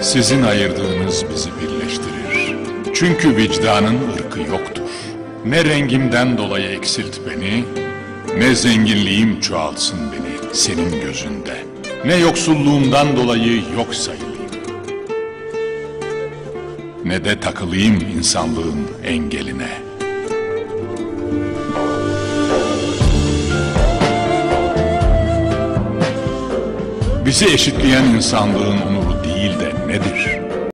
Sizin ayırdığınız bizi birleştirir. Çünkü vicdanın ırkı yoktur. Ne rengimden dolayı eksilt beni, ne zenginliğim çoğaltsın beni senin gözünde. Ne yoksulluğumdan dolayı yok sayılayım. Ne de takılayım insanlığın engeline. Bizi eşitleyen insanlığın onuru değil de nedir?